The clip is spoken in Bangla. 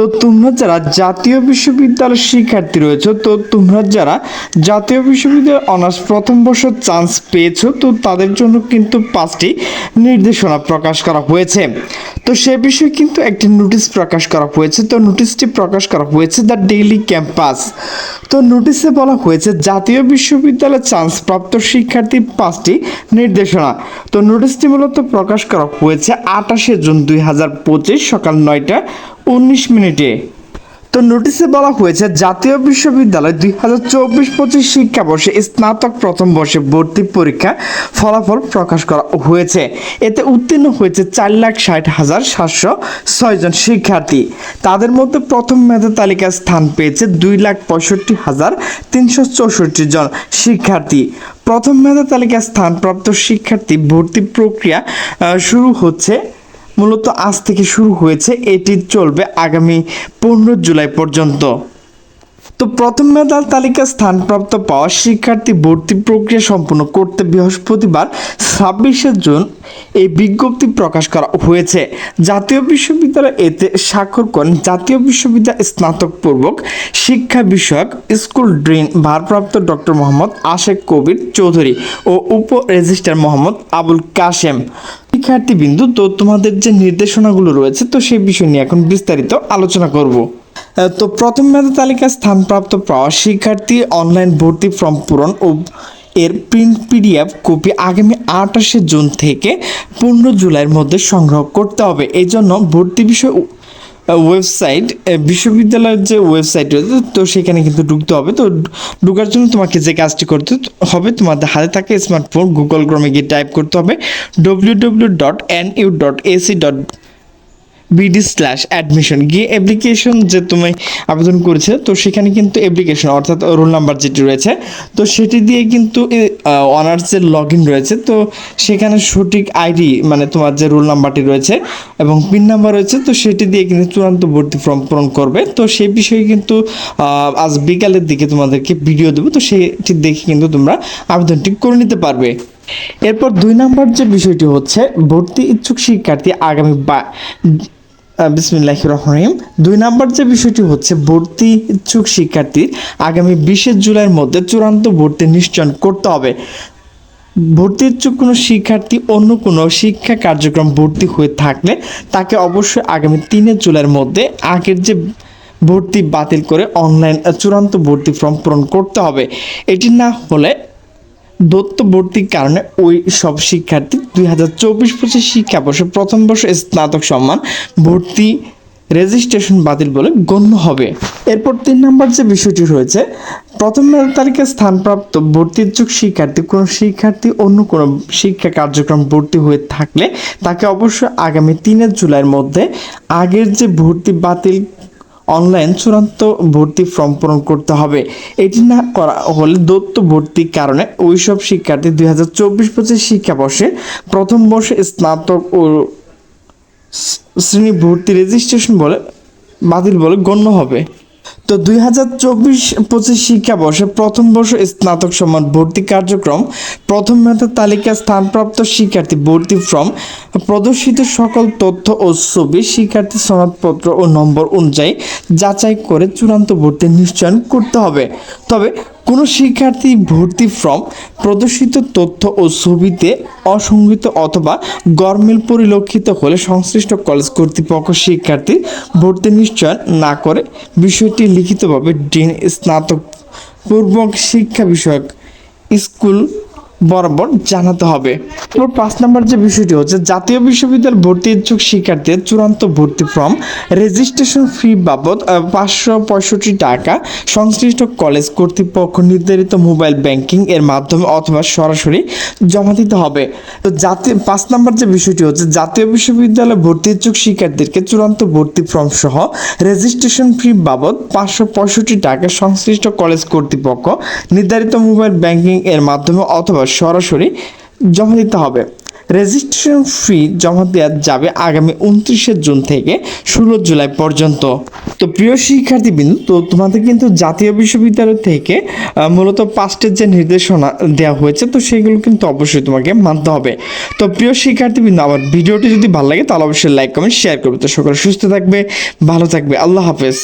তো তোমরা যারা জাতীয় বিশ্ববিদ্যালয়ের শিক্ষার্থী রয়েছে, তো তোমরা যারা জাতীয় বিশ্ববিদ্যালয় অনার্স প্রথম বর্ষ চান্স পেয়েছ, তো তাদের জন্য কিন্তু পাঁচটি নির্দেশনা প্রকাশ করা হয়েছে। তো সে বিষয়ে কিন্তু একটি নোটিশ প্রকাশ করা হয়েছে। তো নোটিশটি প্রকাশ করা হয়েছে দ্য ডেইলি ক্যাম্পাস তো নোটিশে বলা হয়েছে, জাতীয় বিশ্ববিদ্যালয়ে চান্স প্রাপ্ত শিক্ষার্থী পাঁচটি নির্দেশনা। তো নোটিশটি মূলত প্রকাশ করা হয়েছে আঠাশে জুন দুই হাজার পঁচিশ সকাল নয়টা উনিশ মিনিটে। তো নোটিশে বলা হয়েছে, জাতীয় বিশ্ববিদ্যালয় দুই হাজার চব্বিশ পঁচিশ শিক্ষাবর্ষে স্নাতক প্রথম বর্ষে ভর্তি পরীক্ষা ফলাফল প্রকাশ করা হয়েছে। এতে উত্তীর্ণ হয়েছে চার লাখ ষাট হাজার সাতশো ছয়জন শিক্ষার্থী। তাদের মধ্যে প্রথম মেধা তালিকায় স্থান পেয়েছে দুই লাখ পঁয়ষট্টি হাজার তিনশো চৌষট্টি জন শিক্ষার্থী। প্রথম মেধা তালিকায় স্থানপ্রাপ্ত শিক্ষার্থী ভর্তি প্রক্রিয়া শুরু হচ্ছে মূলত আজ থেকে শুরু হয়েছে। এটি চলবে আগামী পনেরো জুলাই পর্যন্ত। তো প্রথম মেধার তালিকা স্থানপ্রাপ্ত পাওয়া শিক্ষার্থী ভর্তি প্রক্রিয়া সম্পূর্ণ করতে বৃহস্পতিবার ছাব্বিশে জুন এই বিজ্ঞপ্তি প্রকাশ করা হয়েছে। জাতীয় বিশ্ববিদ্যালয় এতে স্বাক্ষর করেন জাতীয় বিশ্ববিদ্যালয় স্নাতক পূর্বক শিক্ষা বিষয়ক স্কুল ড্রিন ভারপ্রাপ্ত ডক্টর মোহাম্মদ আশেক কবির চৌধুরী ও উপ রেজিস্ট্রার মোহাম্মদ আবুল কাশেম। শিক্ষার্থীবৃন্দু তো তোমাদের যে নির্দেশনাগুলো রয়েছে, তো সেই বিষয় নিয়ে এখন বিস্তারিত আলোচনা করব। তো প্রথম মেধা তালিকায় স্থানপ্রাপ্ত পাওয়া শিক্ষার্থী অনলাইন ভর্তি ফর্ম পূরণ ও এর প্রিন্ট পিডিএফ কপি আগামী আঠাশে জুন থেকে পনেরো জুলাইয়ের মধ্যে সংগ্রহ করতে হবে। এই জন্য ভর্তি বিষয় ওয়েবসাইট বিশ্ববিদ্যালয়ের যে ওয়েবসাইট রয়েছে, তো সেখানে কিন্তু ঢুকতে হবে। তো ঢুকার জন্য তোমাকে যে কাজটি করতে হবে, তোমাদের হাতে থাকে স্মার্টফোন গুগল ক্রমে গিয়ে টাইপ করতে হবে W W dot N U dot AC dot BD slash admission গিয়ে অ্যাপ্লিকেশন যে তুমি আবেদন করেছে তো সেখানে কিন্তু অ্যাপ্লিকেশন অর্থাৎ রোল নাম্বার যেটি রয়েছে, তো সেটি দিয়ে কিন্তু অনার্সের লগ ইন রয়েছে। তো সেখানে সঠিক আইডি মানে তোমার যে রোল নাম্বারটি রয়েছে এবং পিন নাম্বার রয়েছে, তো সেটি দিয়ে কিন্তু চূড়ান্ত ভর্তি ফর্ম পূরণ করবে। তো সেই বিষয়ে কিন্তু আজ বিকালের দিকে তোমাদেরকে ভিডিও দেবো, তো সেটি দেখে কিন্তু তোমরা আবেদনটি করে নিতে পারবে। এরপর দুই নম্বর যে বিষয়টি হচ্ছে, ভর্তি ইচ্ছুক শিক্ষার্থী আগামী বা বিসমিল্লাহ রহমান দুই নম্বর যে বিষয়টি হচ্ছে ভর্তি ইচ্ছুক শিক্ষার্থীর আগামী বিশে জুলাইয়ের মধ্যে চূড়ান্ত ভর্তি নিশ্চয়ন করতে হবে। ভর্তি ইচ্ছুক কোনো শিক্ষার্থী অন্য কোনো শিক্ষা কার্যক্রম ভর্তি হয়ে থাকলে তাকে অবশ্যই আগামী তিনে জুলাইয়ের মধ্যে আগের যে ভর্তি বাতিল করে অনলাইন চূড়ান্ত ভর্তি ফর্ম পূরণ করতে হবে। এটি না হলে দত্ত ভর্তির কারণে ওই সব শিক্ষার্থী দুই হাজার চব্বিশ পঁচিশ শিক্ষাবর্ষে প্রথম বর্ষ স্নাতক সম্মান ভর্তি রেজিস্ট্রেশন বাতিল বলে গণ্য হবে। এরপর তিন নম্বর যে বিষয়টি রয়েছে, প্রথম তালিকায় স্থানপ্রাপ্ত ভর্তি ইচ্ছুক শিক্ষার্থী, কোনো শিক্ষার্থী অন্য কোনো শিক্ষা কার্যক্রম ভর্তি হয়ে থাকলে তাকে অবশ্যই আগামী তিনে জুলাইয়ের মধ্যে আগের যে ভর্তি বাতিল অনলাইন চূড়ান্ত ভর্তি ফর্ম পূরণ করতে হবে। এটি না করা হলে দত্ত ভর্তির কারণে ওইসব শিক্ষার্থী দুই হাজার চব্বিশ পঁচিশ শিক্ষাবর্ষে প্রথম বর্ষে স্নাতক ও শ্রেণি ভর্তি রেজিস্ট্রেশন বলে বাতিল বলে গণ্য হবে। তো দুই হাজার চব্বিশ পঁচিশ শিক্ষাবর্ষে প্রথম বর্ষ স্নাতক সম্মান ভর্তি কার্যক্রম, প্রথম মেধা তালিকা স্থানপ্রাপ্ত শিক্ষার্থী ভর্তি ফর্ম, প্রদর্শিত সকল তথ্য ও ছবি শিক্ষার্থী সনদপত্র ও নম্বর অনুযায়ী যাচাই করে চূড়ান্ত ভর্তি নিশ্চয়ন করতে হবে। তবে কোনো শিক্ষার্থী ভর্তি ফর্ম, প্রদর্শিত তথ্য ও ছবিতে অসংগত অথবা গরমিল পরিলক্ষিত হলে সংশ্লিষ্ট কলেজ কর্তৃপক্ষ শিক্ষার্থী ভর্তি নিশ্চয় না করে বিষয়টি লিখিতভাবে ডিন স্নাতক পূর্বক শিক্ষা বিষয়ক স্কুল বরাবর জানাতে হবে। এরপর পাঁচ নম্বর যে বিষয়টি হচ্ছে, জাতীয় বিশ্ববিদ্যালয় ভর্তি ইচ্ছুক শিক্ষার্থীদের চূড়ান্ত ভর্তি ফর্ম রেজিস্ট্রেশন ফি বাবদ পাঁচশো পঁয়ষট্টি টাকা, সংশ্লিষ্ট কলেজ কর্তৃপক্ষ নির্ধারিত মোবাইল ব্যাংকিং এর মাধ্যমে অথবা সরাসরি জমা দিতে হবে। তো জাতীয়, পাঁচ নম্বর যে বিষয়টি হচ্ছে, জাতীয় বিশ্ববিদ্যালয় ভর্তি ইচ্ছুক শিক্ষার্থীদেরকে চূড়ান্ত ভর্তি ফর্ম সহ রেজিস্ট্রেশন ফি বাবদ পাঁচশো পঁয়ষট্টি টাকা, সংশ্লিষ্ট কলেজ কর্তৃপক্ষ নির্ধারিত মোবাইল ব্যাংকিং এর মাধ্যমে অথবা সরাসরি জমা দিতে হবে। রেজিস্ট্রেশন ফি জমা দেওয়া যাবে আগামী উনত্রিশে জুন থেকে ষোলো জুলাই পর্যন্ত। তো প্রিয় শিক্ষার্থীবৃন্দ, তো তোমাদের কিন্তু জাতীয় বিশ্ববিদ্যালয় থেকে মূলত পাঁচটের যে নির্দেশনা দেওয়া হয়েছে, তো সেগুলো কিন্তু অবশ্যই তোমাকে মানতে হবে। তো প্রিয় শিক্ষার্থীবৃন্দ, আমার ভিডিওটি যদি ভালো লাগে, তাহলে অবশ্যই লাইক কমেন্ট শেয়ার করবে। তো সকলে সুস্থ থাকবে, ভালো থাকবে। আল্লাহ হাফেজ।